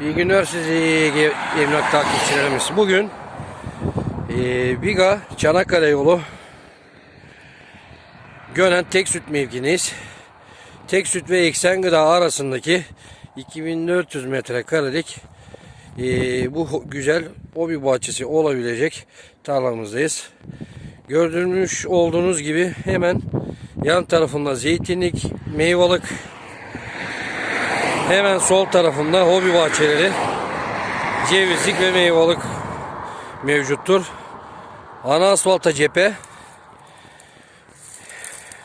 İyi günler sizi emlak takipçilerimiz. Bugün e, Biga Çanakkale yolu Gönen tek süt mevkineyiz. Tek süt ve eksen gıda arasındaki 2400 metrekarelik e, bu güzel hobi bahçesi olabilecek tarlamızdayız. Gördüğünüz olduğunuz gibi hemen yan tarafında zeytinlik, meyvalık, Hemen sol tarafında hobi bahçeleri, cevizlik ve meyvelik mevcuttur. Ana asfalta cephe.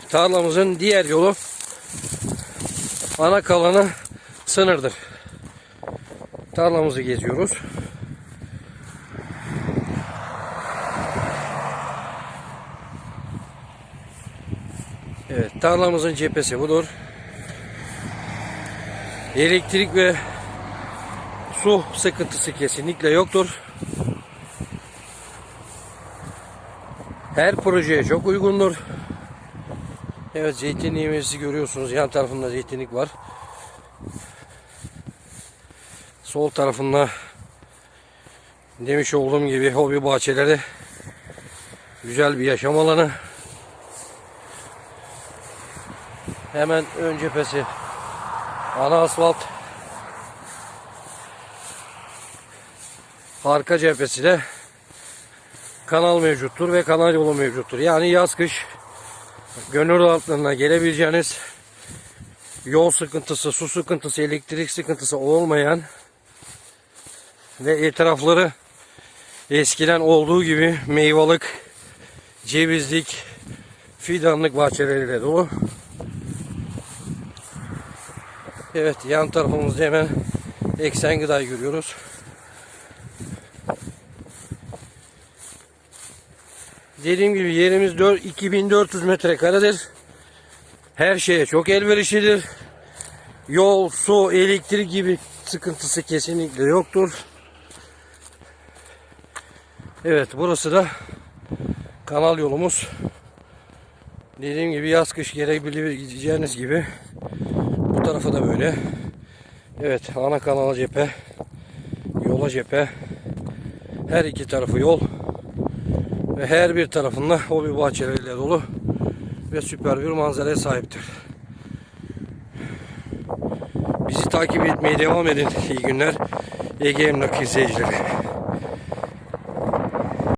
Tarlamızın diğer yolu ana kalanı sınırdır. Tarlamızı geziyoruz. Evet, tarlamızın cephesi budur. Elektrik ve su sıkıntısı kesinlikle yoktur. Her projeye çok uygundur. Evet zeytinliğimizi görüyorsunuz. Yan tarafında zeytinlik var. Sol tarafında demiş olduğum gibi hobi bahçeleri güzel bir yaşam alanı. Hemen ön cephesi Ana asfalt. Arka cephesi de kanal mevcuttur ve kanal yolu mevcuttur. Yani yaz kış gönül rahatlığına gelebileceğiniz yol sıkıntısı, su sıkıntısı, elektrik sıkıntısı olmayan ve etrafları eskiden olduğu gibi meyvalık, cevizlik, fidanlık bahçeleriyle dolu. Evet yan tarafımızda hemen eksen gıdayı görüyoruz. Dediğim gibi yerimiz 4, 2400 metrekaredir. Her şeye çok elverişlidir. Yol, su, elektrik gibi sıkıntısı kesinlikle yoktur. Evet burası da kanal yolumuz. Dediğim gibi yaz kış gelebileceğiniz gibi tarafı da böyle. Evet ana kanal cephe. Yola cephe. Her iki tarafı yol. Ve her bir tarafında hobi bahçeleriyle dolu. Ve süper bir manzaraya sahiptir. Bizi takip etmeye devam edin. İyi günler. Ege Emlak izleyicileri.